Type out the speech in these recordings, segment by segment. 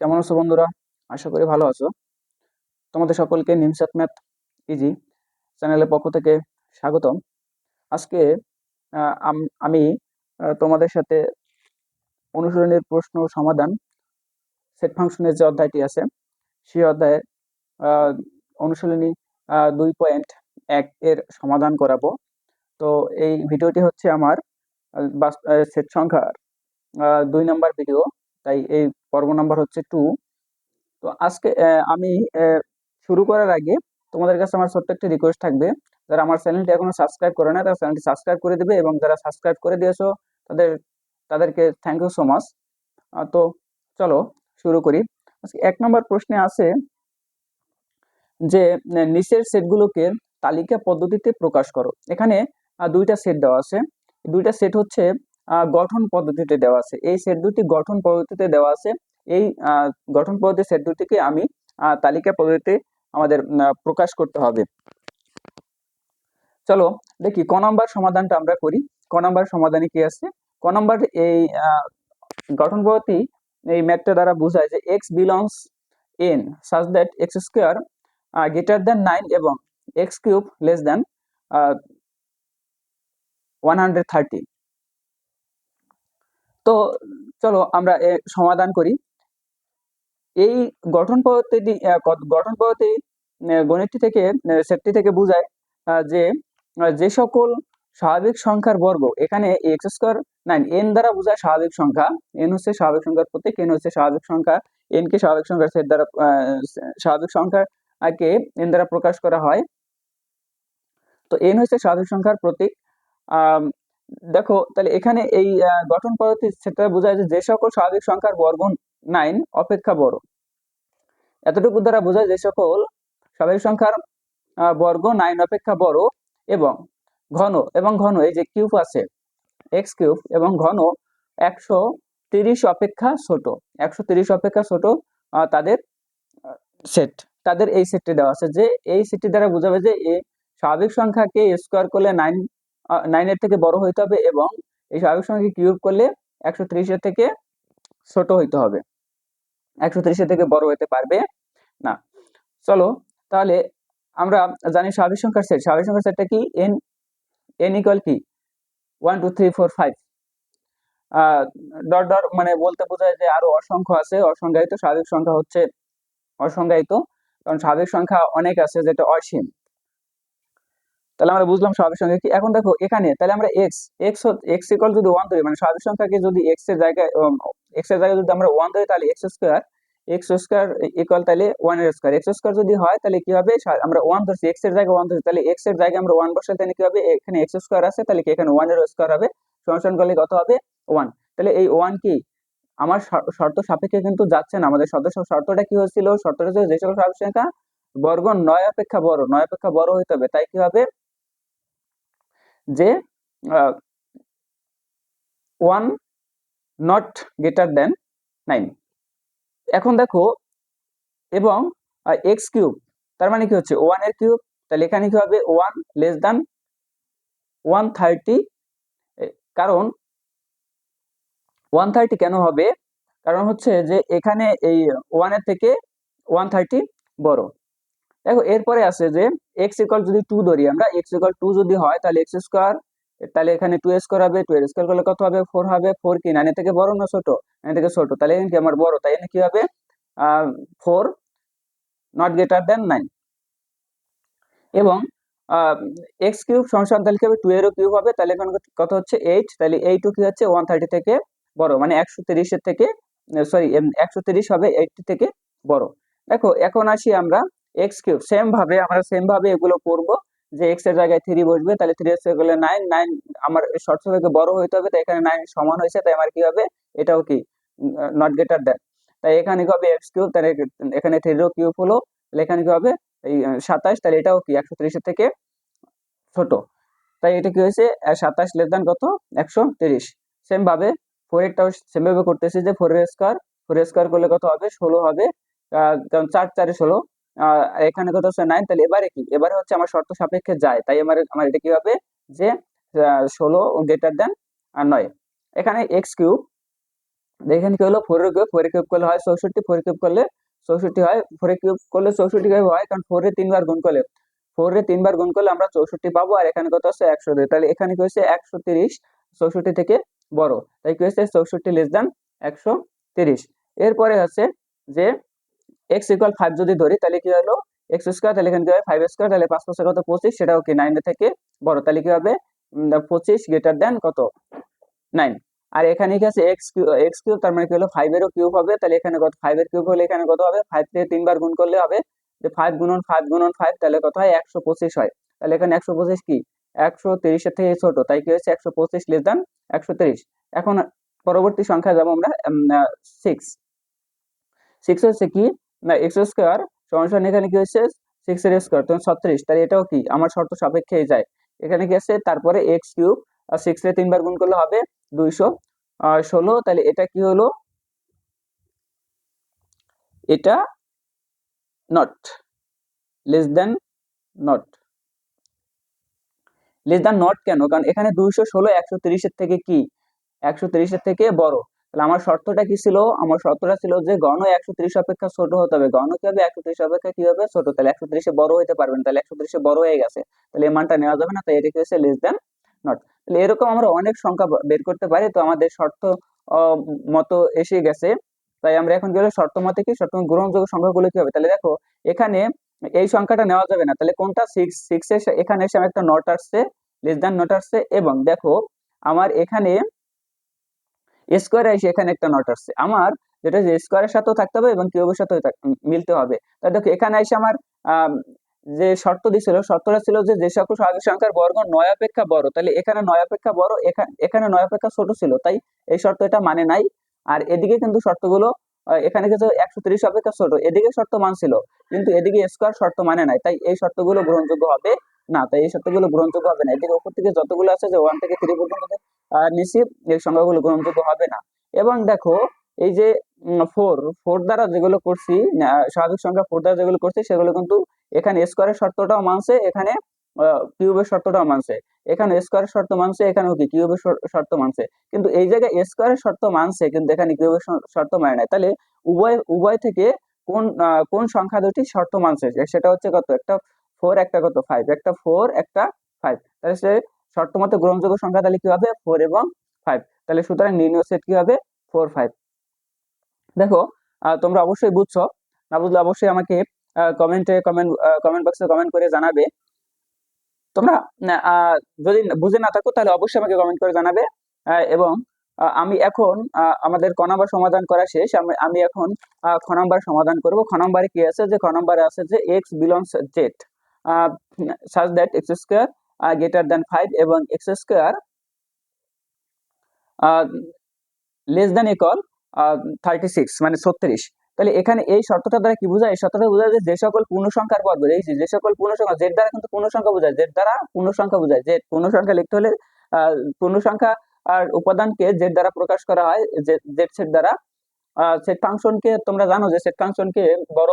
কেমন আছো বন্ধুরা? আশা করি ভালো আছো। তোমাদের সকলকে নিমসাত ম্যাথ ইজি চ্যানেলের পক্ষ থেকে স্বাগতম। আজকে আম- তোমাদের সাথে অনুশীলনের প্রশ্ন সমাধান সেট ফাংশনের যে অধ্যায়টি আছে, সেই অধ্যায়ে অনুশীলনী দুই পয়েন্ট এক এর সমাধান করাবো। তো এই ভিডিওটি হচ্ছে আমার সেট সংখ্যার দুই নম্বর ভিডিও তাই এই পর্ব নাম্বার হচ্ছে টু তো আজকে আমি শুরু করার আগে তোমাদের কাছে আমার ছোট্ট একটি রিকোয়েস্ট থাকবে। যারা আমার চ্যানেলটি এখনও সাবস্ক্রাইব করে না তারা চ্যানেলটি সাবস্ক্রাইব করে দেবে এবং যারা সাবস্ক্রাইব করে দিয়েছ, তাদের, তাদেরকে থ্যাংক ইউ সো মাচ তো চলো শুরু করি। এক নম্বর প্রশ্নে আছে যে নিচের সেটগুলোকে তালিকা পদ্ধতিতে প্রকাশ করো। এখানে দুইটা সেট দেওয়া আছে। দুইটা সেট হচ্ছে গঠন পদ্ধতিতে দেওয়া আছে। এই সেট দুটি গঠন পদ্ধতিতে দেওয়া আছে। এই গঠন পদ্ধতির সেট দুটিকে আমি তালিকা পদ্ধতিতে আমাদের প্রকাশ করতে হবে। চলো দেখি, ক নাম্বার সমাধানটা আমরা করি। ক নাম্বার সমাধানে কি আছে? ক নাম্বার এই গঠন পদ্ধতি এই ম্যাথটা দ্বারা বোঝায় যে X belongs N such that X square greater then nine এবং X cube less then one hundred thirty তো চলো আমরা সমাধান করি। এই গঠন পদ্ধতি গঠন পদ্ধতি গণিতটি থেকে সেটটি থেকে বোঝায় যে যে সকল স্বাভাবিক সংখ্যার বর্গ, এখানে এক্স স্কোয়ার নাইন, এন দ্বারা বোঝায় স্বাভাবিক সংখ্যা। এন হচ্ছে স্বাভাবিক সংখ্যার প্রতীক, এন হচ্ছে স্বাভাবিক সংখ্যা। এন কে স্বাভাবিক সংখ্যার সেট দ্বারা স্বাভাবিক সংখ্যাকে এন দ্বারা প্রকাশ করা হয়। তো এন হচ্ছে স্বাভাবিক সংখ্যার প্রতীক। দেখো, তাহলে এখানে এই গঠন পদ্ধতি সেটা বোঝায় যে সকল স্বাভাবিক সংখ্যার বর্গ নাইন অপেক্ষা বড়। এতটুকু দ্বারা বোঝায় যে সকল স্বাভাবিক সংখ্যার বর্গ নাইন অপেক্ষা বড় এবং ঘন এবং ঘন এই যে কিউব আছে এক্স কিউব এবং ঘন একশো তিরিশ অপেক্ষা ছোট, একশো তিরিশ অপেক্ষা ছোট তাদের সেট তাদের এই সেটটি দেওয়া আছে যে এই সেটটি দ্বারা বোঝাবে যে এই স্বাভাবিক সংখ্যাকে স্কোয়ার করলে নাইন নাইনের থেকে বড় হইতে হবে এবং এই স্বাভাবিক সংখ্যাকে কিউব করলে একশো ত্রিশের থেকে ছোট হইতে হবে। একশো ত্রিশের থেকে বড় হইতে পারবে না। চলো, তাহলে আমরা জানি স্বাভাবিক সংখ্যার সেট স্বাভাবিক সংখ্যার সেটটা কি? এন এন ইকুয়াল কি? One two three four five dot dot মানে বলতে বোঝায় যে আরও অসংখ্য আছে। অসংজ্ঞায়িত স্বাভাবিক সংখ্যা হচ্ছে অসংজ্ঞায়িত। কারণ স্বাভাবিক সংখ্যা অনেক আছে যেটা অসীম। তাহলে আমরা বুঝলাম স্বাভাবিক সংখ্যা কি? এখন দেখো, এখানে তাহলে আমরা এক্স এক্স এক্স ইকুয়াল যদি ওয়ান ধরি মানে স্বাভাবিক সংখ্যাকে যদি এক্সের জায়গায় এক্সের জায়গায় যদি আমরা ওয়ান ধরি, তাহলে x square x square equal তাহলে ওয়ানের স্কোয়ার এক্স স্কোয়ার যদি হয়, তাহলে কি হবে? আমরা ওয়ান ধরছি এক্সের জায়গায় ওয়ান ধরছি, তাহলে এক্সের জায়গায় আমরা ওয়ান বসাই তাহলে কি হবে? এখানে এক্স স্কোয়ার আছে, তাহলে কি এখানে ওয়ানের স্কোয়ার হবে? সমান করলে কত হবে? ওয়ান তাহলে এই ওয়ান কি? আমার শর্ত সাপেক্ষে কিন্তু যাচ্ছে না, আমাদের সদস্য শর্তটা কি হয়েছিল? শর্তটা যে সকল স্বাভাবিক সংখ্যা বর্গ নয় অপেক্ষা বড়, নয় অপেক্ষা বড় হইতে হবে, তাই কি হবে? যে one not greater than nine এখন দেখো, এবং এক্স কিউব তার মানে কি হচ্ছে? ওয়ানের কিউব তাহলে এখানে কি হবে? One less than one thirty কারণ ওয়ান থার্টি কেন হবে? কারণ হচ্ছে যে, এখানে এই ওয়ানের থেকে ওয়ান থার্টি বড়। দেখো, এরপরে আছে যে এক্স ইকাল যদি টু ধরি আমরা এক্স ইকাল টু যদি হয়, তাহলে এক্স স্কোয়ার তাহলে এখানে টু স্কোয়ার হবে টু এর স্কোয়ার করলে কত হবে? ফোর হবে ফোর কি? নাইনের থেকে বড় না ছোট? নাইন থেকে ছোট। তাহলে এখানে কি? আমার বড়। তাই এখানে কি হবে? Four not greater than nine এবং এক্স কিউব সংসার তাহলে কি হবে? টু এরও কিউব হবে। তাহলে এখানে কত হচ্ছে? এইট তাহলে এইটও কি হচ্ছে ওয়ান থার্টি থেকে বড়। মানে একশো তিরিশের থেকে সরি একশো তিরিশ হবে এইটটি থেকে বড়। দেখো, এখন আসি আমরা এক্স কিউব সেম ভাবে আমরা সেম ভাবে এগুলো করব। যে এক্সের জায়গায় থ্রি বসবে, তাহলে থ্রি এক্স করলে নাইন নাইন আমার শর্ট থেকে বড় হইতে হবে, তাই এখানে নাইন সমান হয়েছে, তাই আমার কি হবে? এটাও কি? নট গ্রেটার দেন তাই এখানে কি হবে এক্স কিউব তাহলে এখানে থ্রিরও কিউব হলো, তাহলে এখানে কি হবে? এই সাতাশ, তাহলে এটাও কি? একশো তিরিশের থেকে ছোট। তাই এটা কি হয়েছে? সাতাশ লেস দেন কত? একশো তিরিশ। সেম ভাবে ফোর এরটাও সেম ভাবে করতেছি যে ফোর এর স্কোয়ার ফোর স্কোয়ার করলে কত হবে? ষোলো হবে। কারণ চার, চারে ষোলো। এখানে কত হচ্ছে নাইন তাহলে এবারে কি? এবারে হচ্ছে আমার শর্ত সাপেক্ষে যায়। তাই আমার আমার এটা কি হবে? যে ষোলো গ্রেটার দেন নয়। এখানে এক্স কিউব এখানে কি হলো? ফোর এর কিউব ফোর কিউব করলে হয় চৌষট্টি ফোর কিউব করলে চৌষট্টি হয় ফোর কিউব করলে চৌষট্টি হয়, কারণ ফোর তিনবার গুণ করলে। ফোর তিনবার গুণ করলে আমরা চৌষট্টি পাবো, আর এখানে কত আছে একশো দুই। তাহলে এখানে কি হচ্ছে একশো তিরিশ, চৌষট্টি থেকে বড়। তাই কি হচ্ছে চৌষট্টি লেস দেন একশো তিরিশ। এরপরে হচ্ছে যে এক্স ইকুয়াল ফাইভ যদি ধরি, তাহলে কি হলো? এক্স স্কোয়ার তাহলে এখানে কি হবে? ফাইভ স্কোয়ার তাহলে পাঁচ পাঁচের কত? পঁচিশ, সেটাও কি নাইনের থেকে বড়। তাহলে কি হবে? পঁচিশ গ্রেটার দেন কত? নাইন আর এখানে কি আছে? এক্স কিউ এক্স কিউব তার মানে কি হলো? ফাইভেরও কিউব হবে। তাহলে এখানে কত? ফাইভের কিউব হলে এখানে কত হবে? ফাইভ থেকে তিনবার গুণ করলে হবে। যে ফাইভ গুণন ফাইভ গুণন ফাইভ তাহলে কত হয়? একশো পঁচিশ হয়। তাহলে এখানে একশো পঁচিশ কি? একশো তিরিশের থেকে ছোট। তাই কি হচ্ছে একশো পঁচিশ লেস দেন একশো তিরিশ। এখন পরবর্তী সংখ্যা যাব আমরা সিক্স সিক্স হচ্ছে কি? না এক্স স্কোয়ার সমান এখানে কি হচ্ছে? সিক্স এর স্কোয়ার তখন ছত্রিশ। তাহলে এটাও কি? আমার শর্ত সাপেক্ষেই যায়। এখানে কি আছে? তারপরে এক্স কিউব আর সিক্স এর তিনবার গুণ করলে হবে দুইশো ষোলো। তাহলে এটা কি হলো? এটা not less than not less than not কেন? কারণ এখানে দুইশো, ষোলো, একশো তিরিশের থেকে কি? একশো তিরিশের থেকে বড়। তাহলে আমার শর্তটা কি ছিল? আমার শর্তটা ছিল যে গণ একশো ত্রিশ অপেক্ষা ছোট হতে হবে। গণ কি হবে? একশো ত্রিশ অপেক্ষা কি হবে? ছোট। তাহলে একশো তিরিশে বড় হইতে পারবেন। তাহলে একশো তিরিশে বড় হয়ে গেছে। তাহলে এই মানটা নেওয়া যাবে না। তাই এটা কি হচ্ছে লেস দেন নট তাহলে এরকম আমরা অনেক সংখ্যা বের করতে পারি। তো আমাদের শর্ত মতো এসে গেছে। তাই আমরা এখন গেলে শর্ত মতে কি? শর্ত গ্রহণযোগ্য সংখ্যাগুলো কি হবে? তাহলে দেখো, এখানে এই সংখ্যাটা নেওয়া যাবে না। তাহলে কোনটা? সিক্স সিক্স এখানে এসে আমার একটা নট আসছে লেস দেন নট আসছে। এবং দেখো, আমার এখানে স্কোয়ার এসে এখানে একটা নট আসছে। আমার যেটা যে স্কোয়ারের সাথেও থাকতে হবে এবং কিউবের সাথেও মিলতে হবে। তাই দেখো, এখানে এসে আমার যে শর্ত দিছিল, শর্তটা ছিল যে যে সকল স্বাভাবিক সংখ্যার বর্গ নয় অপেক্ষা বড়। তাহলে এখানে নয় অপেক্ষা বড় এখানে নয় অপেক্ষা ছোট ছিল। তাই এই শর্ত এটা মানে নাই। আর এদিকে কিন্তু শর্তগুলো এখানে কিন্তু একশো তিরিশ অপেক্ষা ছোট। এদিকে শর্ত মানছিল কিন্তু এদিকে স্কোয়ার শর্ত মানে নাই। তাই এই শর্তগুলো গ্রহণযোগ্য হবে না। তাই এই শর্তগুলো গ্রহণযোগ্য হবে না। এদিকে উপর থেকে যতগুলো আছে যে ওয়ান থেকে থ্রি পর্যন্ত নিশ্চিত এই সংখ্যাগুলো গ্রহণযোগ্য হবে না। এবং দেখো, এই যে ফোর ফোর দ্বারা যেগুলো করছি স্বাভাবিক সংখ্যা ফোর দ্বারা যেগুলো করছি, সেগুলো কিন্তু এখানে স্কোয়ারের শর্তটাও মানছে, এখানে কিউবের শর্তটাও মানছে। এখানে স্কোয়ারের শর্ত মানছে, এখানেও কি কিউবের শর্ত মানছে। কিন্তু এই জায়গায় স্কোয়ারের শর্ত মানছে, কিন্তু এখানে কিউবের শর্ত মানে নাই। তাহলে উভয় উভয় থেকে কোন কোন সংখ্যা দুটি শর্ত মানছে? সেটা হচ্ছে কত? একটা ফোর একটা কত? ফাইভ একটা ফোর একটা ফাইভ তাহলে শর্ত মতো গ্রহণযোগ্য সংখ্যা তাহলে কি হবে? ফোর এবং ফাইভ তাহলে সুতরাং নির্ণয় সেট কি হবে? ফোর ফাইভ দেখো তোমরা অবশ্যই বুঝছ, না বুঝলে অবশ্যই আমাকে কমেন্টে কমেন্ট কমেন্ট বক্সে কমেন্ট করে জানাবে। তোমরা যদি বুঝে না থাকো, তাহলে অবশ্যই আমাকে কমেন্ট করে জানাবে। এবং আমি এখন আমাদের ক নাম্বার সমাধান করা শেষ। আমি এখন খ নাম্বার সমাধান করব। খ নাম্বারে কি আছে? যে, খ নাম্বারে আছে যে x belongs Z such that x square greater than five এবং x square less than equal thirty six মানে ছত্রিশ। তাহলে এখানে এই শর্তটা দ্বারা কি বোঝায়? এই শর্তটা বোঝায় যে সকল পূর্ণ সংখ্যার বর্গ এই যে সকল পূর্ণ সংখ্যা জেড দ্বারা কিন্তু পূর্ণ সংখ্যা বোঝায়। জেড দ্বারা পূর্ণ সংখ্যা বোঝায়। যে পূর্ণ সংখ্যা লিখতে হলে পূর্ণ সংখ্যা আর উপাদানকে জেড দ্বারা প্রকাশ করা হয় জেড সেট দ্বারা। সেট ফাংশনকে তোমরা জানো যে সেট ফাংশনকে বড়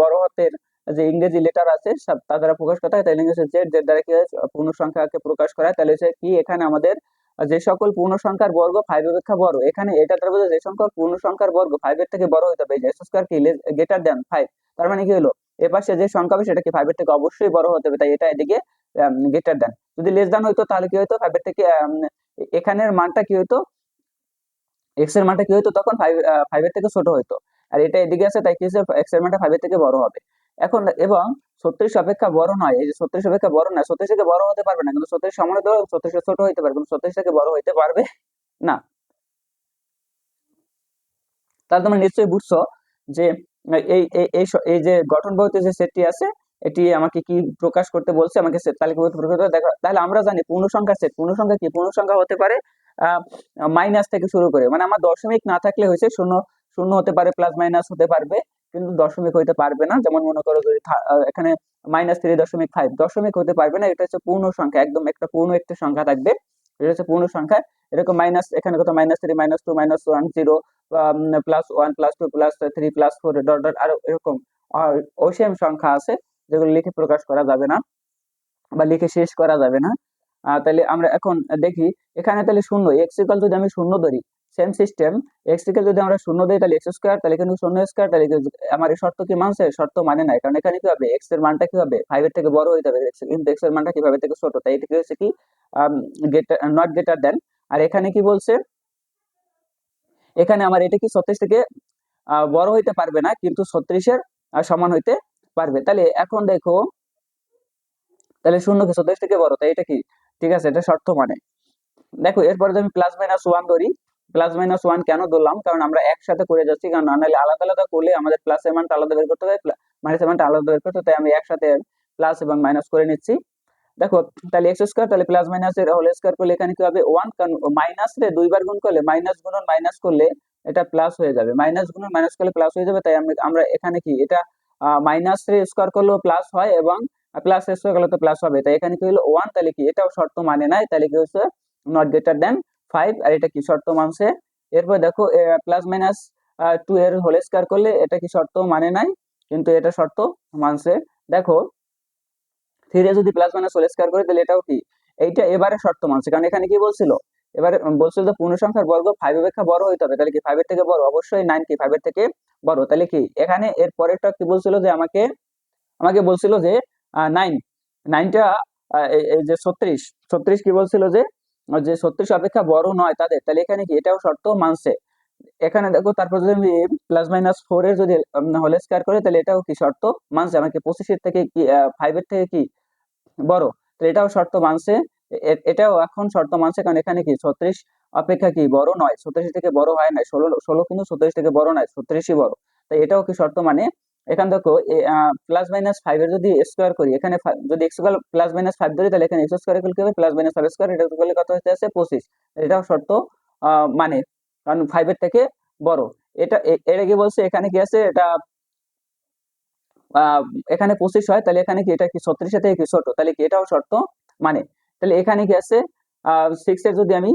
বড় হাতের যে ইংরেজি লেটার আছে তা দ্বারা প্রকাশ করা হয় তাহলে ইংরেজি জেড জেড দ্বারা কি হয় পূর্ণ সংখ্যাকে প্রকাশ করা হয়। তাহলে কি, এখানে আমাদের যে সকল পূর্ণ সংখ্যার বর্গ ফাইভ অপেক্ষা বড়। এখানে এটা তার যে সকল পূর্ণ সংখ্যার বর্গ ফাইভ এর থেকে বড় হতে হবে এস স্কোয়ার কি গ্রেটার দেন ফাইভ তার মানে কি হলো? এ পাশে যে সংখ্যা হবে, সেটা কি ফাইভ এর থেকে অবশ্যই বড় হতে হবে, তাই এটা এদিকে গ্রেটার দেন যদি লেস দেন হইতো, তাহলে কি হইতো? ফাইভ এর থেকে এখানের মানটা কি হইতো? এক্সের মানটা কি হইতো? তখন ফাইভ ফাইভ এর থেকে ছোট হইতো। আর এটা এদিকে আছে, তাই কি হচ্ছে এক্সের মানটা ফাইভ এর থেকে বড় হবে। এখন এবং ছত্রিশ অপেক্ষা বড় নয়, এই যে ছত্রিশ অপেক্ষা বড় নয় ছত্রিশ থেকে বড় হতে পারবে না, কিন্তু ছত্রিশ সমান হতে ছত্রিশ ছোট হইতে পারবে, কিন্তু ছত্রিশ থেকে বড় হইতে পারবে না। তাহলে তোমরা নিশ্চয়ই বুঝছ যে এই এই এই যে গঠন বলতে যে সেটটি আছে, এটি আমাকে কি প্রকাশ করতে বলছে? আমাকে তালিকাবদ্ধ প্রকাশ করতে দেখো, তাহলে আমরা জানি পূর্ণ সংখ্যা সেট পূর্ণ সংখ্যা কি? পূর্ণ সংখ্যা হতে পারে মাইনাস থেকে শুরু করে মানে আমার দশমিক না থাকলে হয়েছে শূন্য শূন্য হতে পারে প্লাস মাইনাস হতে পারবে। কিন্তু দশমিক হইতে পারবে না। যেমন মনে করো যদি এখানে মাইনাস থ্রি দশমিক ফাইভ দশমিক হতে পারবে না, এটা হচ্ছে পূর্ণ সংখ্যা, একদম একটা পূর্ণ একটা সংখ্যা থাকবে। এটা হচ্ছে পূর্ণ সংখ্যা। এরকম মাইনাস এখানে কত minus three minus two minus one zero plus one plus two plus three plus four dot dot আরও এরকম অসীম সংখ্যা আছে, যেগুলো লিখে প্রকাশ করা যাবে না বা লিখে শেষ করা যাবে না। তাহলে আমরা এখন দেখি, এখানে তাহলে শূন্য এক্স ইকাল যদি আমি শূন্য ধরি সেম সিস্টেম এক্স থেকে যদি আমরা শূন্য দিই, তাহলে এক্স স্কোয়ার তাহলে কিন্তু শূন্য স্কোয়ার তাহলে আমার এই শর্ত কি মানছে? শর্ত মানে নাই। কারণ এখানে কি হবে? এক্সের মানটা কি হবে? ফাইভ এর থেকে বড় হইতে হবে কিন্তু এক্সের মানটা কি ফাইভ থেকে ছোট? তাই এটা কি হচ্ছে কি নট গেটার দেন আর এখানে কি বলছে? এখানে আমার এটা কি ছত্রিশ থেকে বড় হইতে পারবে না, কিন্তু ছত্রিশের সমান হইতে পারবে। তাহলে এখন দেখো, তাহলে শূন্য কি ছত্রিশ থেকে বড়? তাই এটা কি? ঠিক আছে, এটা শর্ত মানে। দেখো, এরপরে যদি আমি প্লাস মাইনাস ওয়ান ধরি প্লাস মাইনাস ওয়ান কেন ধরলাম? কারণ আমরা একসাথে করে যাচ্ছি, কারণ নাহলে আলাদা আলাদা করলে আমাদের প্লাস এর আলাদা বের করতে হবে মাইনাস এর আলাদা বের করতে তাই আমি একসাথে প্লাস এবং মাইনাস করে নিচ্ছি। দেখো, তাহলে এক্স স্কোয়ার তাহলে প্লাস মাইনাস এর হোল স্কোয়ার করলে এখানে কি হবে? ওয়ান কারণ মাইনাস রে দুইবার গুণ করলে মাইনাস গুণন মাইনাস করলে এটা প্লাস হয়ে যাবে। মাইনাস গুণন মাইনাস করলে প্লাস হয়ে যাবে, তাই আমি, আমরা এখানে কি, এটা মাইনাস রে স্কোয়ার করলেও প্লাস হয় এবং প্লাস স্কোয়ার করলে তো প্লাস হবে। তাই এখানে কি হলো? ওয়ান তাহলে কি, এটাও শর্ত মানে নাই, তাহলে কি হচ্ছে নট গ্রেটার দেন ফাইভ আর এটা কি শর্ত মানছে? এরপর দেখো প্লাস মাইনাস টু এর হোল স্কোয়ার করলে এটা কি শর্ত? মানে নাই, কিন্তু এটা শর্ত মানছে। দেখো থ্রি যদি প্লাস মাইনাস হোল স্কোয়ার করে, তাহলে এটাও কি? এইটা এবারে শর্ত মানছে। কারণ এখানে কি বলছিল? এবারে বলছিল যে পূর্ণ সংখ্যার বর্গ ফাইভ অপেক্ষা বড় হইতে হবে। তাহলে কি ফাইভের থেকে বড়? অবশ্যই নাইন কি ফাইভের থেকে বড়। তাহলে কি? এখানে এর পরেরটা কি বলছিল যে আমাকে আমাকে বলছিল যে নাইন নাইনটা এই যে ছত্রিশ। ছত্রিশ কি বলছিল যে যে ছত্রিশ অপেক্ষা বড় নয় তাদের, তাহলে এখানে কি এটাও শর্ত মানছে? এখানে দেখো, তারপর যদি আমি প্লাস মাইনাস ফোর এর যদি হোল স্কোয়ার করে, তাহলে এটাও কি শর্ত মানছে? আমাকে পঁচিশের থেকে কি ফাইভের থেকে কি বড়? তো এটাও শর্ত মানছে। এটাও এখন শর্ত মানছে, কারণ এখানে কি ছত্রিশ অপেক্ষা কি বড় নয়? ছত্রিশ থেকে বড় হয় না ষোলো ষোলো কিন্তু ছত্রিশ থেকে বড় নয়, ছত্রিশই বড়। তাই এটাও কি শর্ত মানে এখান দেখো প্লাস মাইনাস ফাইভ এর যদি স্কোয়ার করি, এখানে যদি x square plus minus five ধরি, তাহলে এখানে এক্স স্কোয়ার কি হবে? প্লাস মাইনাস ফাইভ স্কোয়ার এটা করলে কত হতে আছে পঁচিশ। এটাও শর্ত মানে কারণ ফাইভ এর থেকে বড়। এটা এটা কি বলছে, এখানে কি আছে? এটা এখানে পঁচিশ হয়, তাহলে এখানে কি, এটা কি ছত্রিশের থেকে কি ছোট? তাহলে কি এটাও শর্ত মানে তাহলে এখানে কি আছে? সিক্স এর যদি আমি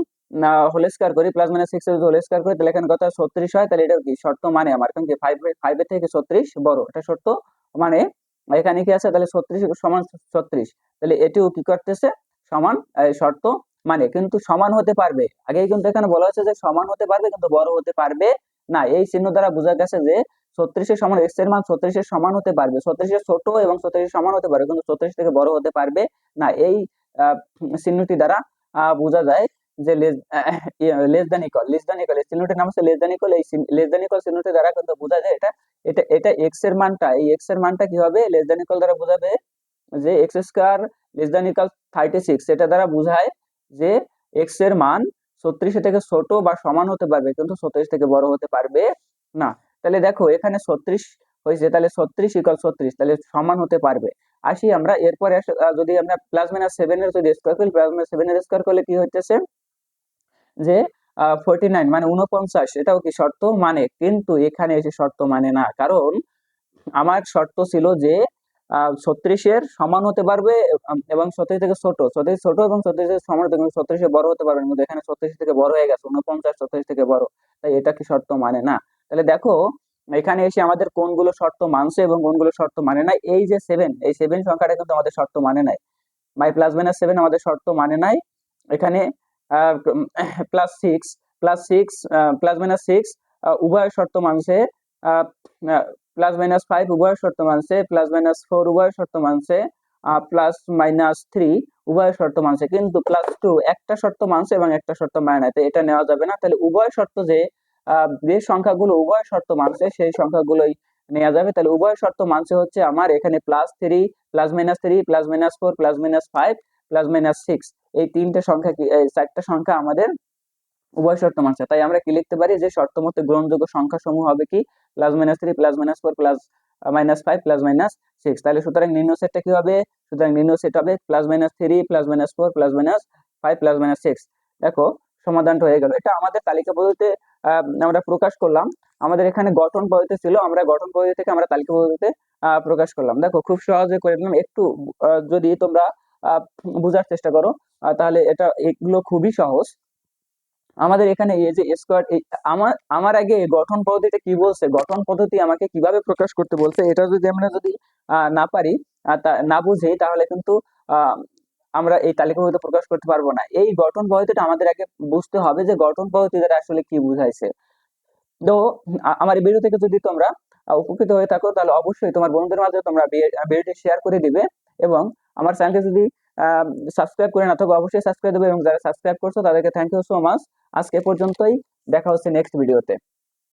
হোল স্কোয়ার করি plus minus six whole square করি, তাহলে এখানে কত ছত্রিশ হয়, তাহলে এটা কি? শর্ত মানে আমার, কারণ কি? ফাইভ ফাইভের থেকে ছত্রিশ বড়, এটা শর্ত মানে এখানে কি আছে? তাহলে ছত্রিশ সমান ছত্রিশ, তাহলে এটিও কি করতেছে? সমান শর্ত মানে কিন্তু সমান হতে পারবে। আগেই কিন্তু এখানে বলা হচ্ছে যে সমান হতে পারবে, কিন্তু বড় হতে পারবে না, এই চিহ্ন দ্বারা বোঝা গেছে যে ছত্রিশের সমান এক্সের মান ছত্রিশের সমান হতে পারবে, ছত্রিশের ছোট এবং ছত্রিশের সমান হতে পারবে, কিন্তু ছত্রিশ থেকে বড় হতে পারবে না, এই চিহ্নটি দ্বারা বোঝা যায়। যে less than equal less than equal এই চিহ্নটির নাম হচ্ছে লেস দ্যান ইকল এই লেস দ্যান ইকল চিহ্নটি দ্বারা কিন্তু বোঝা যায় এটা এটা এটা এক্সের মানটা, এই এক্সের মানটা কি হবে? লেস দ্যান ইকল দ্বারা বোঝাবে যে x square less than equal thirty six এটা দ্বারা বোঝায় যে এক্সের মান ছত্রিশের থেকে ছোট বা সমান হতে পারবে, কিন্তু ছত্রিশ থেকে বড় হতে পারবে না। তাহলে দেখো, এখানে ছত্রিশ হয়েছে, তাহলে ছত্রিশ ইকাল ছত্রিশ, তাহলে সমান হতে পারবে। আসি আমরা, এরপরে যদি আমরা প্লাস মাইনাস সেভেন এর যদি স্কোয়ার করি প্লাস মাইনাস সেভেন এর স্কোয়ার করলে কি হইতেছে? যে ফোরটি নাইন মানে উনপঞ্চাশ এটাও কি শর্ত? মানে কিন্তু এখানে এসে শর্ত মানে না। কারণ আমার শর্ত ছিল যে ছত্রিশের সমান হতে পারবে এবং ছত্রিশ থেকে ছোট। ছত্রিশ ছোট এবং ছত্রিশের সমান হতে পারবে। ছত্রিশে বড় হতে পারবে কিন্তু এখানে ছত্রিশ থেকে বড় হয়ে গেছে। উনপঞ্চাশ ছত্রিশ থেকে বড়। তাই এটা কি শর্ত মানে না? তাহলে দেখো, এখানে এসে আমাদের কোনগুলো শর্ত মানছে এবং কোনগুলো শর্ত মানে না এই যে সেভেন এই সেভেন সংখ্যাটা কিন্তু আমাদের শর্ত মানে নাই। মাই প্লাস মাইনাস সেভেন আমাদের শর্ত মানে নাই। এখানে plus six plus six plus minus six উভয় শর্ত মানছে প্লাস মাইনাস ফাইভ উভয় শর্ত মানছে প্লাস মাইনাস ফোর উভয় শর্ত মানছে প্লাস মাইনাস থ্রি উভয় শর্ত মানছে। কিন্তু প্লাস টু একটা শর্ত মানছে এবং একটা শর্ত মানে না, তো এটা নেওয়া যাবে না। তাহলে উভয় শর্ত যে যে সংখ্যাগুলো উভয় শর্ত মানছে, সেই সংখ্যাগুলোই নেওয়া যাবে। তাহলে উভয় শর্ত মানছে হচ্ছে আমার এখানে plus three plus minus three plus minus four plus minus five plus minus six এই তিনটে সংখ্যা কি চারটা সংখ্যা আমাদের উভয় শর্ত মানছে। তাই আমরা কি লিখতে পারি যে শর্ত মতে গ্রহণযোগ্য সংখ্যা সমূহ হবে কি? Plus minus three plus minus four plus minus five plus minus six তাহলে সুতরাং নিম্ন সেটটা কি হবে? সুতরাং নিম্ন সেট হবে plus minus three plus minus four plus minus five plus minus six দেখো, সমাধানটা হয়ে গেল। এটা আমাদের তালিকা পদ্ধতিতে আমরা প্রকাশ করলাম। আমাদের এখানে গঠন পদ্ধতি ছিল, আমরা গঠন পদ্ধতি থেকে আমরা তালিকা পদ্ধতিতে প্রকাশ করলাম। দেখো, খুব সহজে করে দিলাম। একটু যদি তোমরা বোঝার চেষ্টা করো। তাহলে এটা, এগুলো খুবই সহজ। আমাদের এখানে এই যে স্কোয়ার আমার আমার আগে গঠন পদ্ধতিটা কি বলছে? গঠন পদ্ধতি আমাকে কীভাবে প্রকাশ করতে বলছে? এটা যদি আমরা যদি না পারি না বুঝি, তাহলে কিন্তু আমরা এই তালিকা হয়তো প্রকাশ করতে পারব না। এই গঠন পদ্ধতিটা আমাদের আগে বুঝতে হবে যে গঠন পদ্ধতি দ্বারা আসলে কি বুঝাইছে। তো আমার এই ভিডিও থেকে যদি তোমরা উপকৃত হয়ে থাকো, তাহলে অবশ্যই তোমার বন্ধুদের মাঝে তোমরা ভিডিওটি শেয়ার করে দিবে এবং আমার চ্যানেলটি যদি সাবস্ক্রাইব করে না থাকো, অবশ্যই সাবস্ক্রাইব দেবে এবং যারা সাবস্ক্রাইব করছ তাদেরকে থ্যাংক ইউ সো মাচ আজকে পর্যন্তই, দেখা হচ্ছে নেক্সট ভিডিওতে